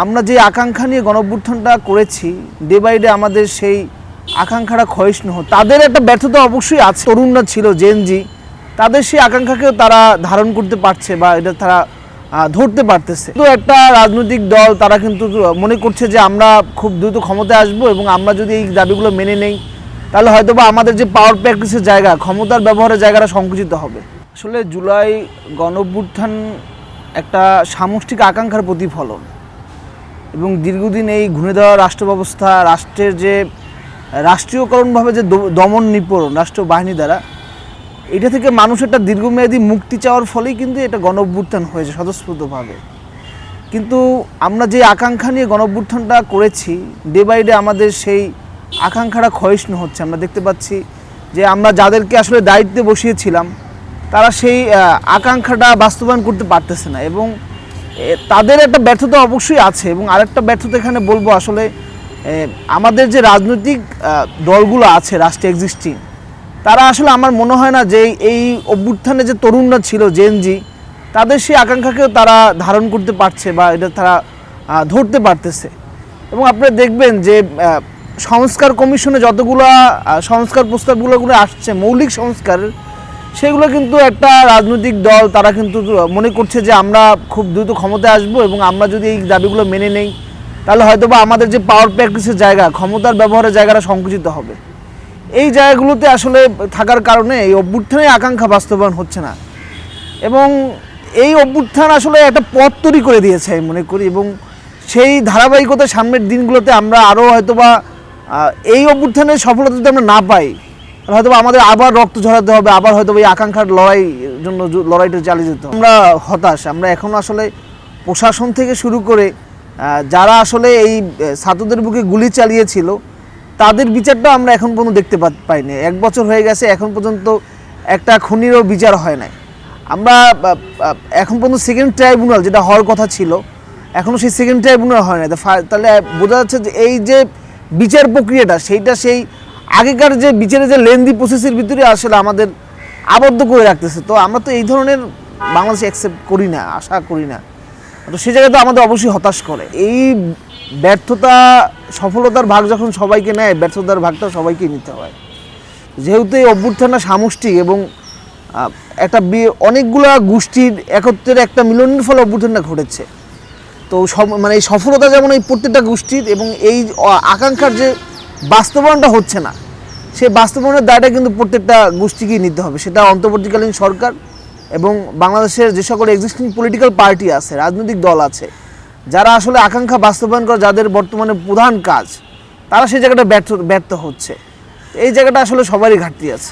আমরা যে আকাঙ্ক্ষা নিয়ে গণঅভ্যুত্থানটা করেছি ডে বাই ডে আমাদের সেই আকাঙ্ক্ষাটা ক্ষয়িষ্ণু তাদের একটা ব্যর্থতা অবশ্যই আছে। তরুণরা ছিল জেনজি তাদের সেই আকাঙ্ক্ষাকেও তারা ধারণ করতে পারছে বা এটা তারা ধরতে পারতেছে। তো একটা রাজনৈতিক দল, তারা কিন্তু মনে করছে যে আমরা খুব দ্রুত ক্ষমতায় আসব এবং আমরা যদি এই দাবিগুলো মেনে নেই, তাহলে হয়তো বা আমাদের যে পাওয়ার প্র্যাকটিসের জায়গা, ক্ষমতার ব্যবহারের জায়গাটা সংকুচিত হবে। আসলে জুলাই গণঅভ্যুত্থান একটা সামষ্টিক আকাঙ্ক্ষার প্রতিফলন। এবং দীর্ঘদিন এই ঘুরে দেওয়া রাষ্ট্র ব্যবস্থা রাষ্ট্রের যে রাষ্ট্রীয়করণভাবে যে দমন নিপীড়ন রাষ্ট্র বাহিনী দ্বারা, এটা থেকে মানুষ একটা দীর্ঘমেয়াদী মুক্তি চাওয়ার ফলেই কিন্তু এটা গণঅভ্যুত্থান হয়েছে স্বতঃস্ফূর্তভাবে। কিন্তু আমরা যে আকাঙ্ক্ষা নিয়ে গণঅভ্যুত্থানটা করেছি ডে বাই ডে আমাদের সেই আকাঙ্ক্ষাটা ক্ষয়িষ্ণু হচ্ছে। আমরা দেখতে পাচ্ছি যে আমরা যাদেরকে আসলে দায়িত্বে বসিয়েছিলাম, তারা সেই আকাঙ্ক্ষাটা বাস্তবায়ন করতে পারতেছে না এবং তাদের একটা ব্যর্থতা অবশ্যই আছে এবং আরেকটা ব্যর্থতা এখানে বলব আসলে আমাদের যে রাজনৈতিক দলগুলো আছে রাষ্ট্রে এক্সিস্টিং তারা আসলে আমার মনে হয় না যে এই অভ্যুত্থানে যে তরুণরা ছিল জেনজি তাদের সেই আকাঙ্ক্ষাকেও তারা ধারণ করতে পারছে বা এটা তারা ধরতে পারতেছে। এবং আপনারা দেখবেন যে সংস্কার কমিশনে যতগুলো সংস্কার প্রস্তাবগুলো গুলো আসছে, মৌলিক সংস্কারের সেগুলো কিন্তু একটা রাজনৈতিক দল, তারা কিন্তু মনে করছে যে আমরা খুব দ্রুত ক্ষমতায় আসব এবং আমরা যদি এই দাবিগুলো মেনে নেই, তাহলে হয়তো বা আমাদের যে পাওয়ার প্র্যাকটিসের জায়গা, ক্ষমতার ব্যবহারের জায়গাটা সংকুচিত হবে। এই জায়গাগুলোতে আসলে থাকার কারণে এই অভ্যুত্থানের আকাঙ্ক্ষা বাস্তবায়ন হচ্ছে না। এবং এই অভ্যুত্থান আসলে একটা পথ তৈরি করে দিয়েছে, আমি মনে করি। এবং সেই ধারাবাহিকতা সামনের দিনগুলোতে আমরা আরও হয়তোবা এই অভ্যুত্থানের সফলতা যদি আমরা না পাই হয়তোবা আমাদের আবার রক্ত ঝরাতে হবে, আবার হয়তো এই আকাঙ্ক্ষার লড়াই জন্য লড়াইটা চালিয়ে যেতে হবে। আমরা হতাশ, আমরা এখন আসলে প্রশাসন থেকে শুরু করে যারা আসলে এই ছাত্রদের বুকে গুলি চালিয়েছিল, তাদের বিচারটা আমরা এখন পর্যন্ত দেখতে পাইনি। এক বছর হয়ে গেছে, এখন পর্যন্ত একটা খুনিরও বিচার হয় নাই। আমরা এখন পর্যন্ত সেকেন্ড ট্রাইব্যুনাল যেটা হওয়ার কথা ছিল এখনও সেই সেকেন্ড ট্রাইব্যুনাল হয় না তাহলে বোঝা যাচ্ছে যে এই যে বিচার প্রক্রিয়াটা, সেইটা সেই আগেকার যে বিচারে যে লেন্দি প্রসেসের ভিতরে আসলে আমাদের আবদ্ধ করে রাখতেছে। তো আমরা তো এই ধরনের বাংলাদেশে অ্যাকসেপ্ট করি না, আশা করি না। তো সে জায়গায় তো আমাদের অবশ্যই হতাশ করে। এই ব্যর্থতা, সফলতার ভাগ যখন সবাইকে নেয়, ব্যর্থতার ভাগটা সবাইকে নিতে হয়। যেহেতু এই অভ্যুত্থানটা সামষ্টিক এবং একটা অনেকগুলা গোষ্ঠীর একত্রের একটা মিলনের ফলে অভ্যুত্থানটা ঘটেছে। তো মানে এই সফলতা যেমন এই প্রত্যেকটা গোষ্ঠীর এবং এই আকাঙ্ক্ষার যে বাস্তবায়নটা হচ্ছে না। সেই বাস্তবায়নের দায়টা কিন্তু প্রত্যেকটা গোষ্ঠীকেই নিতে হবে। সেটা অন্তর্বর্তীকালীন সরকার এবং বাংলাদেশের যে সকল এক্সিস্টিং পলিটিক্যাল পার্টি আছে, রাজনৈতিক দল আছে, যারা আসলে আকাঙ্ক্ষা বাস্তবায়ন করে যাদের বর্তমানে প্রধান কাজ, তারা সেই জায়গাটা ব্যর্থ ব্যর্থ হচ্ছে। এই জায়গাটা আসলে সবারই ঘাটতি আছে।